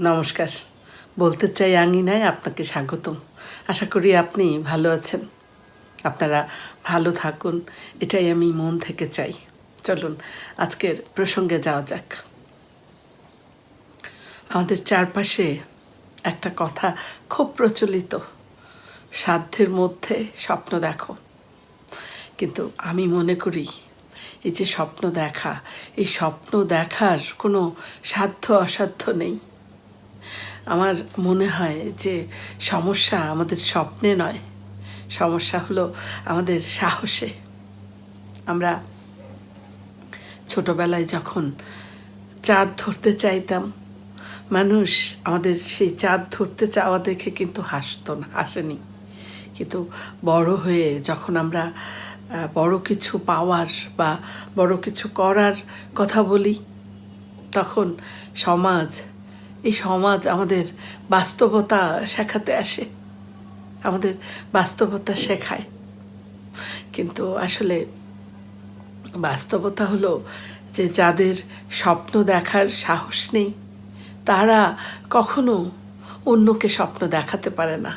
নমস্কার। বলতে চাই আঙিনায় আপনাকে স্বাগতম। আশা করি আপনি ভালো আছেন। আপনারা ভালো থাকুন, এটাই আমি মন থেকে চাই। চলুন, আজকের প্রসঙ্গে যাওয়া যাক। আমাদের চারপাশে একটা কথা খুব প্রচলিত। সাধ্যের মধ্যে স্বপ্ন দেখো। কিন্তু আমি মনে করি, এই যে স্বপ্ন দেখা, এই স্বপ্ন দেখার কোনো সাধ্য অসাধ্য নেই। আমার মনে হয় যে সমস্যা আমাদের স্বপ্নে নয়। সমস্যা হলো আমাদের সাহসে। আমরা ছোটবেলায় যখন চাঁদ ধরতে চাইতাম, মানুষ আমাদের সেই চাঁদ ধরতে চাওয়া দেখে কিন্তু হাসতো না, হাসেনি। কিন্তু বড় হয়ে যখন আমরা বড় কিছু পাওয়ার বা বড় কিছু করার কথা বলি, তখন সমাজ এই সমাজ আমাদের বাস্তবতা শেখাতে আসে। আমাদের বাস্তবতা শেখায়। কিন্তু আসলে বাস্তবতা হলো যে যাদের স্বপ্ন দেখার সাহস নেই, তারা কখনো অন্যকে স্বপ্ন দেখাতে পারে না।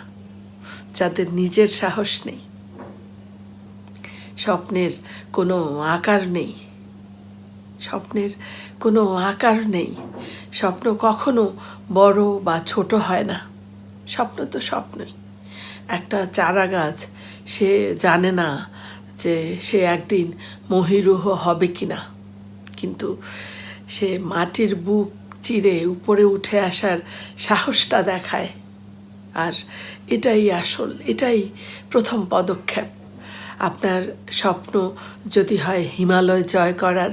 যাদের নিজের সাহস নেই, স্বপ্নের কোনো আকার নেই। স্বপ্নের কোনো আকার নেই। স্বপ্ন কখনো বড় বা ছোট হয় না। স্বপ্ন তো স্বপ্নই। একটা চারা গাছ সে জানে না যে সে একদিন মহিরুহ হবে কি না কিন্তু সে মাটির বুক চিরে উপরে উঠে আসার সাহসটা দেখায়। আর এটাই আসল, এটাই প্রথম পদক্ষেপ। আপনার স্বপ্ন যদি হয় হিমালয় জয় করার।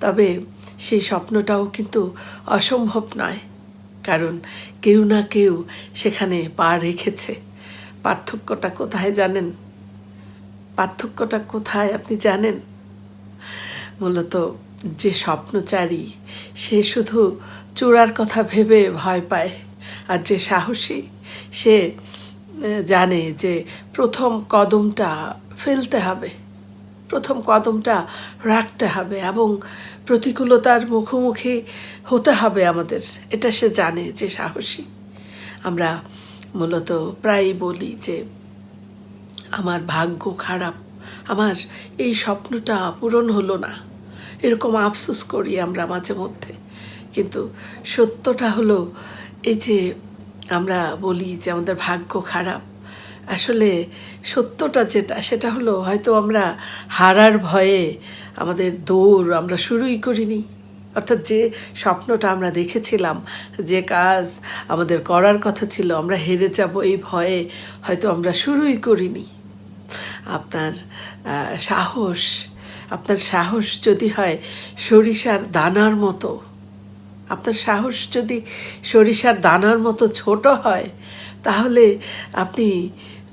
তবে সেই স্বপ্নটাও কিন্তু অসম্ভব নয়। কারণ কেউ না কেউ সেখানে পা রেখেছে। পার্থক্যটা কোথায় জানেন? পার্থক্যটা কোথায় আপনি জানেন? মূলত যে স্বপ্নচারী, সে শুধু চূড়ার কথা ভেবে ভয় পায়। আর যে সাহসী, সে জানে যে প্রথম কদমটা ফেলতে হবে। প্রথম কদমটা রাখতে হবে এবং প্রতিকূলতার মুখোমুখি হতে হবে আমাদের। এটা সে জানে যে সাহসী। আমরা মূলত প্রায়ই বলি যে আমার ভাগ্য খারাপ, আমার এই স্বপ্নটা পূরণ হলো না। এরকম আফসোস করি আমরা মাঝে মধ্যে। কিন্তু সত্যটা হলো এই যে আমরা বলি যে আমাদের ভাগ্য খারাপ আসলে সত্যটা যেটা, সেটা হলো হয়তো আমরা হারার ভয়ে আমাদের দৌড় আমরা শুরুই করিনি। অর্থাৎ যে স্বপ্নটা আমরা দেখেছিলাম, যে কাজ আমাদের করার কথা ছিল, আমরা হেরে যাব এই ভয়ে হয়তো আমরা শুরুই করিনি। আপনার সাহস আপনার সাহস যদি হয় সরিষার দানার মতো, আপনার সাহস যদি সরিষার দানার মতো ছোট হয়, তাহলে আপনি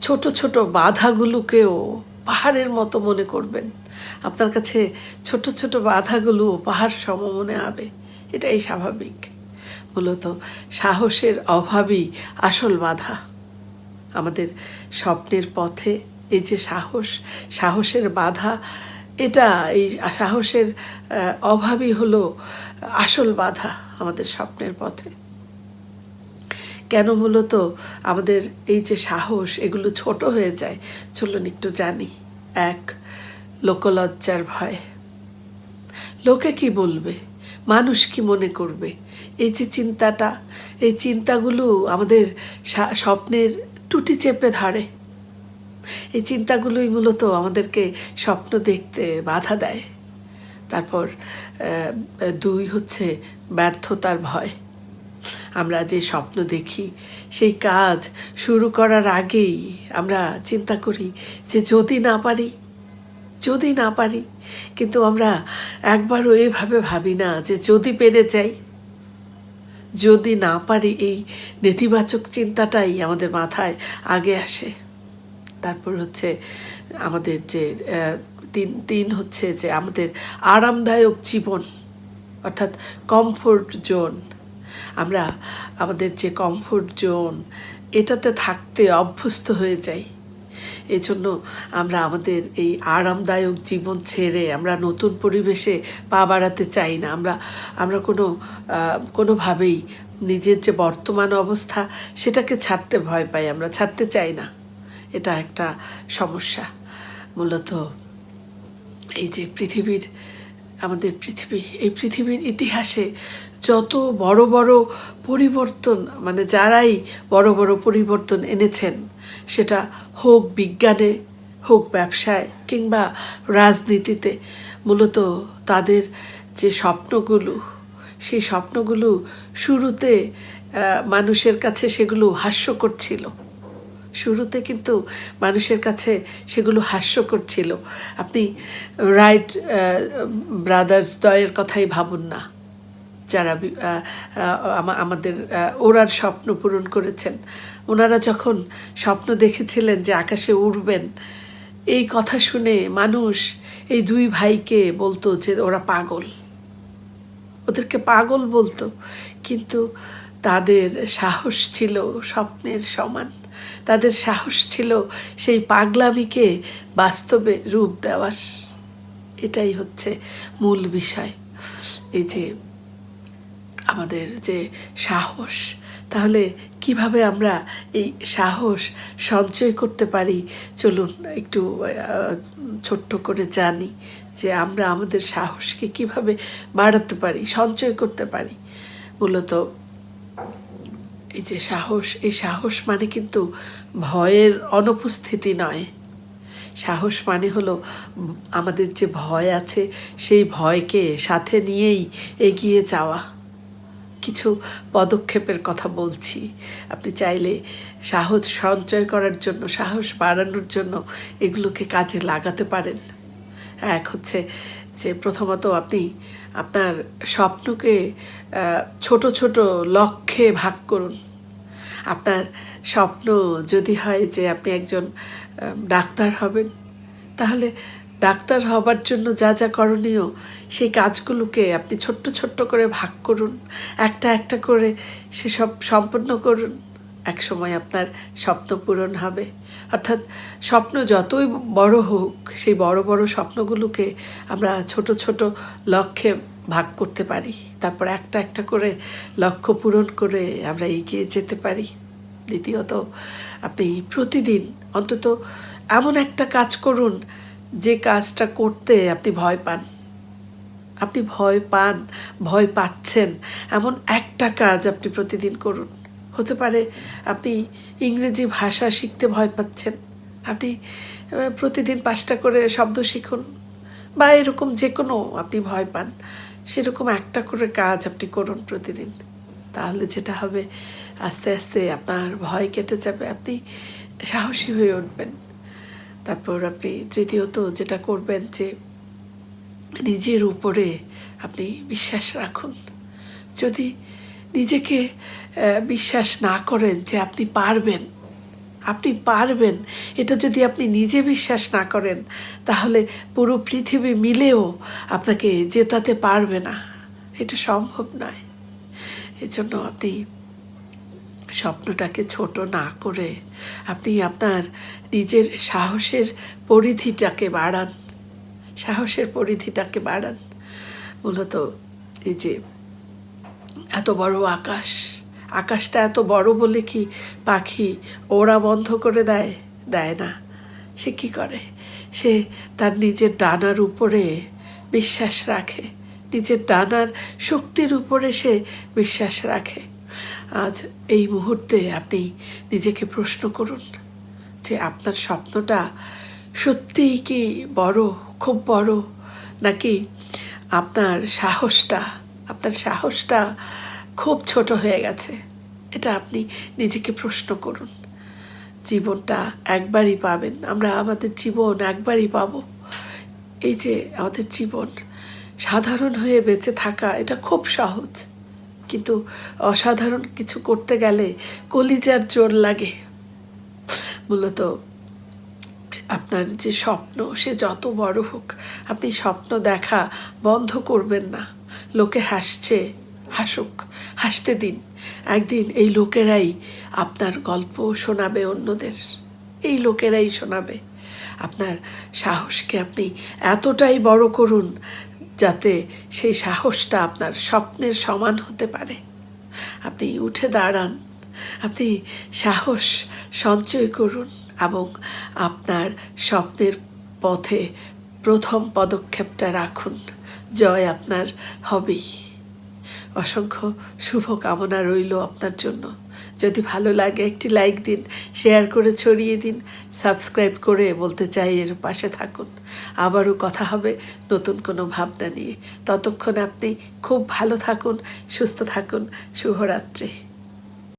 ছোট ছোট বাধাগুলোকেও পাহাড়ের মতো মনে করবেন। আপনার কাছে ছোট ছোট বাধাগুলো পাহাড় সম মনে হবে এটাই স্বাভাবিক। মূলত সাহসের অভাবই আসল বাধা। আমাদের স্বপ্নের পথে এই যে সাহস, সাহসের বাধা, এটা এই সাহসের অভাবই হলো আসল বাধা আমাদের স্বপ্নের পথে। কেন মূলত আমাদের এই যে সাহস, এগুলো ছোট হয়ে যায়। চলুন একটু জানি। এক, লোকলজ্জার ভয়। লোকে কি বলবে? মানুষ কি মনে করবে? এই যে চিন্তাটা, এই চিন্তাগুলো আমাদের স্বপ্নের টুটি চেপে ধরে। এই চিন্তাগুলোই মূলত আমাদেরকে স্বপ্ন দেখতে বাধা দেয়। তারপর দুই হচ্ছে ব্যর্থতার ভয়। আমরা যে স্বপ্ন দেখি, সেই কাজ শুরু করার আগেই আমরা চিন্তা করি যে যদি না পারি, যদি না পারি, কিন্তু আমরা একবারও এভাবে ভাবি না যে যদি পেরে যাই, যদি না পারি এই নেতিবাচক চিন্তাটাই আমাদের মাথায় আগে আসে। তারপর হচ্ছে আমাদের যে তিন তিন হচ্ছে যে আমাদের আরামদায়ক জীবন, অর্থাৎ কমফোর্ট জোন আমরা আমাদের যে কমফোর্ট জোন এটাতে থাকতে অভ্যস্ত হয়ে যাই। এই জন্য আমরা আমাদের এই আরামদায়ক জীবন ছেড়ে আমরা নতুন পরিবেশে পা বাড়াতে চাই না। আমরা আমরা কোনো কোনোভাবেই নিজের যে বর্তমান অবস্থা, সেটাকে ছাড়তে ভয় পাই। আমরা ছাড়তে চাই না। এটা একটা সমস্যা। মূলত এই যে পৃথিবীর, আমাদের পৃথিবী, এই পৃথিবীর ইতিহাসে যত বড় বড় পরিবর্তন মানে যারাই বড় বড় পরিবর্তন এনেছেন, সেটা হোক বিজ্ঞানে, হোক ব্যবসায় কিংবা রাজনীতিতে, মূলত তাদের যে স্বপ্নগুলো, সেই স্বপ্নগুলো শুরুতে মানুষের কাছে সেগুলো হাস্যকর ছিল। শুরুতে কিন্তু মানুষের কাছে সেগুলো হাস্যকর ছিল। আপনি রাইট ব্রাদার্স দয়ের কথাই ভাবুন না। যারা আমাদের ওরার স্বপ্ন পূরণ করেছেন, ওনারা যখন স্বপ্ন দেখেছিলেন যে আকাশে উড়বেন, এই কথা শুনে মানুষ এই দুই ভাইকে বলতো যে ওরা পাগল। ওদেরকে পাগল বলতো, কিন্তু তাদের সাহস ছিল স্বপ্নের সমান। তাদের সাহস ছিল সেই পাগলামিকে বাস্তবে রূপ দেওয়ার। এটাই হচ্ছে মূল বিষয়। এই যে আমাদের যে সাহস, তাহলে কীভাবে আমরা এই সাহস সঞ্চয় করতে পারি? চলুন একটু ছোট্ট করে জানি যে আমরা আমাদের সাহসকে কীভাবে বাড়াতে পারি, সঞ্চয় করতে পারি। মূলত এই যে সাহস, এই সাহস মানে কিন্তু ভয়ের অনুপস্থিতি নয়। সাহস মানে হলো আমাদের যে ভয় আছে, সেই ভয়কে সাথে নিয়েই এগিয়ে যাওয়া। কিছু পদক্ষেপের কথা বলছি। আপনি চাইলে সাহস সঞ্চয় করার জন্য, সাহস বাড়ানোর জন্য এগুলোকে কাজে লাগাতে পারেন। এক হচ্ছে যে প্রথমত আপনি আপনার স্বপ্নকে ছোট ছোট লক্ষ্যে ভাগ করুন। আপনার স্বপ্ন যদি হয় যে আপনি একজন ডাক্তার হবেন, তাহলে ডাক্তার হবার জন্য যা যা করণীয়, সেই কাজগুলোকে আপনি ছোট্ট ছোট্ট করে ভাগ করুন। একটা একটা করে সেসব সম্পন্ন করুন। এক সময় আপনার স্বপ্ন পূরণ হবে। অর্থাৎ স্বপ্ন যতই বড় হোক, সেই বড় বড় স্বপ্নগুলোকে আমরা ছোট ছোট লক্ষ্যে ভাগ করতে পারি। তারপর একটা একটা করে লক্ষ্য পূরণ করে আমরা এগিয়ে যেতে পারি। দ্বিতীয়ত, আপনি প্রতিদিন অন্তত এমন একটা কাজ করুন যে কাজটা করতে আপনি ভয় পান। আপনি ভয় পান, ভয় পাচ্ছেন। এমন একটা কাজ আপনি প্রতিদিন করুন। হতে পারে আপনি ইংরেজি ভাষা শিখতে ভয় পাচ্ছেন। আপনি প্রতিদিন পাঁচটা করে শব্দ শিখুন বা এরকম যে কোনো আপনি ভয় পান। সেরকম একটা করে কাজ আপনি করুন প্রতিদিন। তাহলে যেটা হবে, আস্তে আস্তে আপনার ভয় কেটে যাবে। আপনি সাহসী হয়ে উঠবেন। তারপর আপনি তৃতীয়ত যেটা করবেন যে নিজের উপরে আপনি বিশ্বাস রাখুন। যদি নিজেকে বিশ্বাস না করেন যে আপনি পারবেন আপনি পারবেন, এটা যদি আপনি নিজে বিশ্বাস না করেন, তাহলে পুরো পৃথিবী মিলেও আপনাকে জেতাতে পারবে না। এটা সম্ভব নয়। এজন্য আপনি স্বপ্নটাকে ছোট না করে আপনি আপনার নিজের সাহসের পরিধিটাকে বাড়ান। সাহসের পরিধিটাকে বাড়ান। মূলত এই যে এত বড় আকাশ, আকাশটা এত বড় বলে কি পাখি ওরা বন্ধ করে দেয়? দেয় না। সে কি করে? সে তার নিজের ডানার উপরে বিশ্বাস রাখে। নিজের ডানার শক্তির উপরে সে বিশ্বাস রাখে। আজ এই মুহূর্তে আপনি নিজেকে প্রশ্ন করুন যে আপনার স্বপ্নটা সত্যিই কি বড়, খুব বড়, নাকি আপনার সাহসটা আপনার সাহসটা খুব ছোট হয়ে গেছে? এটা আপনি নিজেকে প্রশ্ন করুন। জীবনটা একবারই পাবেন। আমরা আমাদের জীবন একবারই পাবো। এই যে আমাদের জীবন সাধারণ হয়ে বেঁচে থাকা, এটা খুব সহজ। কিন্তু অসাধারণ কিছু করতে গেলে কলিজার জোর লাগে। মূলত আপনার যে স্বপ্ন, সে যত বড় হোক, আপনি স্বপ্ন দেখা বন্ধ করবেন না। লোকে হাসছে, হাসুক, হাসতে দিন। একদিন এই লোকেরাই আপনার গল্প শোনাবে অন্যদের। এই লোকেরাই শোনাবে। আপনার সাহসকে আপনি এতটাই বড় করুন যাতে সেই সাহসটা আপনার স্বপ্নের সমান হতে পারে। আপনি উঠে দাঁড়ান, আপনি সাহস সঞ্চয় করুন এবং আপনার স্বপ্নের পথে প্রথম পদক্ষেপটা রাখুন। জয় আপনার হবেই। অসংখ্য শুভ কামনা রইল আপনার জন্য। যদি ভালো লাগে একটি লাইক দিন শেয়ার করে ছড়িয়ে দিন সাবস্ক্রাইব করে বলতে চাই এর পাশে থাকুন। আবারও কথা হবে নতুন কোনো ভাবনা নিয়ে। ততক্ষণ আপনি খুব ভালো থাকুন, সুস্থ থাকুন। শুভরাত্রি।